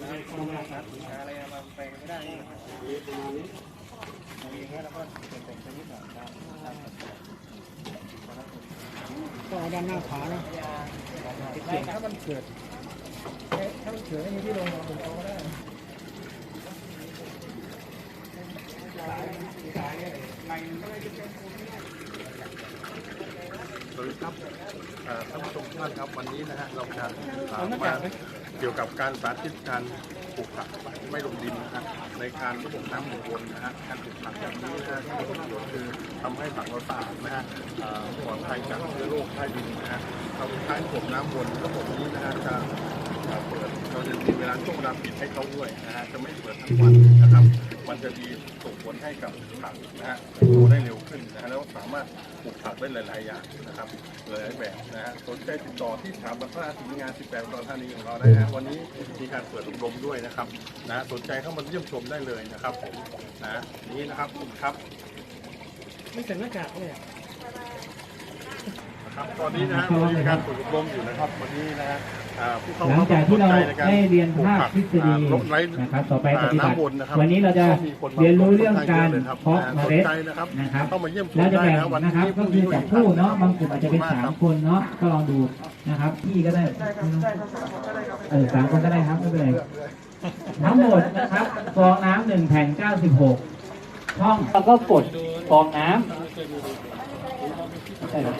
อะไรมาแปลงไม่ได้อย่างเงี้ยเราก็แต่งชนิดหน่อยตามตามก็เอาด้านหน้าผานะเก่งถ้ามันเกิดถ้ามันเกิดไม่มีที่ลงเราถึงเอาก็ได้สวัสดีครับ ท่านผู้ชมทุกท่านครับวันนี้นะฮะเราจะมาเกี่ยวกับการสาธิตการปลูกผักไม่ลงดินนะฮะในการระบบน้ำหมุนวนนะฮะการปลูกผักแบบนี้นะฮะที่มีประโยชน์คือทำให้ผักเราสะอาดนะฮะปลอดภัยจากเชื้อโรคใต้ดินนะฮะเราใช้ระบบน้ำวนระบบนี้นะฮะจะเปิดเราจะมีเวลาช่วงเวลาปิดให้เขาด้วยนะฮะจะไม่เปิดทั้งวันนะครับ มันจะดีส่งผลให้กับผักนะฮะโตได้เร็ว ขึ้นนะฮะแล้วสามารถปลูกผักได้หลาย ๆ อย่างนะครับหลายแบบนะฮะสนใจติดต่อที่สถาบันพัฒนาฝีมืองาน 18ตอนท่านี้ของเราได้นะฮะวันนี้มีการเปิดอบรมด้วยนะครับนะสนใจเข้ามาเยี่ยมชมได้เลยนะครับผมนะนี่นะครับขอบคุณครับ ไม่ใส่หน้ากากเลยอะ ครับตอนนี้นะฮะเรามีการเปิดอบรมอยู่นะครับวันนี้นะฮะอ่าผู้เข้าหลังจากที่เราได้เรียนภาคทฤษฎีลดไร้นะครับต่อไปปฏิบัติน้ำวนนะครับวันนี้เราจะก็มีคนมาเรียนรู้เรื่องการค่อนข้งยอะลยคบเพาะเมล็ดสนใจนะครับนะครับเข้ามาเยี่ยมชมแล้วจะได้แบ่งนะวันนะครับนี้ก็คือจับคู่เนาะบางกลุ่มอาจจะเป็นสามคนเนาะก็ลองดูนะครับพี่ก็ได้เออสามคนก็ได้ครับไม่เป็นไรทั้งหมดนะครับฟองน้ำหนึ่งแผ่นเก้าสิบหกช่องแล้วก็กดฟองน้ำ ใช่ครับ